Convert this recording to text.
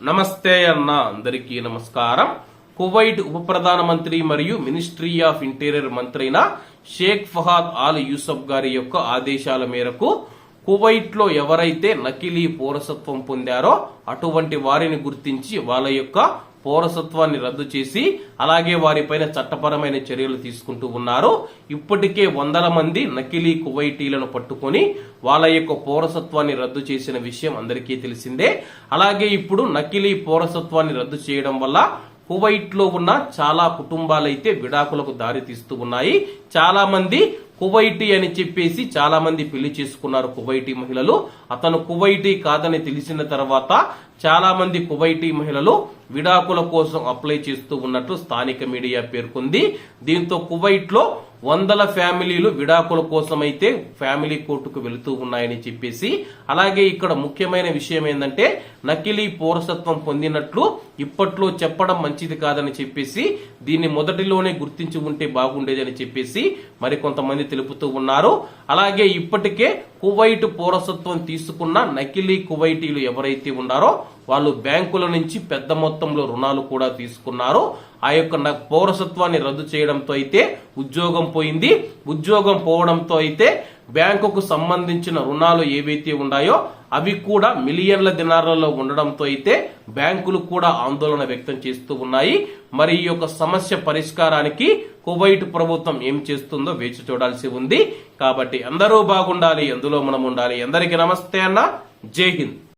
నమస్తే అన్న అందరికీ నమస్కారం. కువైట్ ఉప ప్రధానమంత్రి మరియు మినిస్ట్రీ ఆఫ్ ఇంటీరియర్ మంత్రి అయిన షేక్ ఫహాద్ ఆల్ యూసఫ్ గారి యొక్క ఆదేశాల మేరకు కువైట్లో ఎవరైతే నకిలీ పౌరసత్వం పొందారో అటువంటి వారిని గుర్తించి వాళ్ళ యొక్క పౌరసత్వాన్ని రద్దు చేసి అలాగే వారిపైన చట్టపరమైన చర్యలు తీసుకుంటూ ఉన్నారు. ఇప్పటికే వందల మంది నకిలీ కువైటీలను పట్టుకొని వాళ్ళ యొక్క పౌరసత్వాన్ని రద్దు చేసిన విషయం అందరికీ తెలిసిందే. అలాగే ఇప్పుడు నకిలీ పౌరసత్వాన్ని రద్దు చేయడం వల్ల కువైట్లో ఉన్న చాలా కుటుంబాలైతే విడాకులకు దారి తీస్తూ ఉన్నాయి. చాలా మంది కువైటీ అని చెప్పేసి చాలా మంది పెళ్ళి చేసుకున్నారు కువైటీ మహిళలు. అతను కువైటీ కాదని తెలిసిన తర్వాత చాలా మంది కువైటీ మహిళలు విడాకుల కోసం అప్లై చేస్తూ ఉన్నట్లు స్థానిక మీడియా పేర్కొంది. దీంతో కువైట్లో వందల ఫ్యామిలీలు విడాకుల కోసం అయితే ఫ్యామిలీ కోర్టుకు వెళుతూ ఉన్నాయని చెప్పేసి అలాగే ఇక్కడ ముఖ్యమైన విషయం ఏంటంటే నకిలీ పౌరసత్వం పొందినట్లు ఇప్పట్లో చెప్పడం మంచిది కాదని చెప్పేసి దీన్ని మొదటిలోనే గుర్తించి ఉంటే బాగుండేదని చెప్పేసి మరికొంతమంది తెలుపుతూ ఉన్నారు. అలాగే ఇప్పటికే కువైట్ పౌరసత్వం తీసుకున్న నకిలీ కువైటీలు ఎవరైతే ఉన్నారో వాళ్ళు బ్యాంకుల నుంచి పెద్ద మొత్తంలో రుణాలు కూడా తీసుకున్నారు. ఆ యొక్క పౌరసత్వాన్ని రద్దు చేయడంతో అయితే ఉద్యోగం పోయింది. ఉద్యోగం పోవడంతో అయితే బ్యాంకుకు సంబంధించిన రుణాలు ఏవైతే ఉన్నాయో అవి కూడా మిలియన్ల దినారాల్లో ఉండడంతో అయితే బ్యాంకులు కూడా ఆందోళన వ్యక్తం చేస్తూ ఉన్నాయి. మరి ఈ యొక్క సమస్య పరిష్కారానికి కువైట్ ప్రభుత్వం ఏం చేస్తుందో వేచి చూడాల్సి ఉంది. కాబట్టి అందరూ బాగుండాలి ఎందులో మనం ఉండాలి. అందరికీ నమస్తే అన్న. జై హింద్.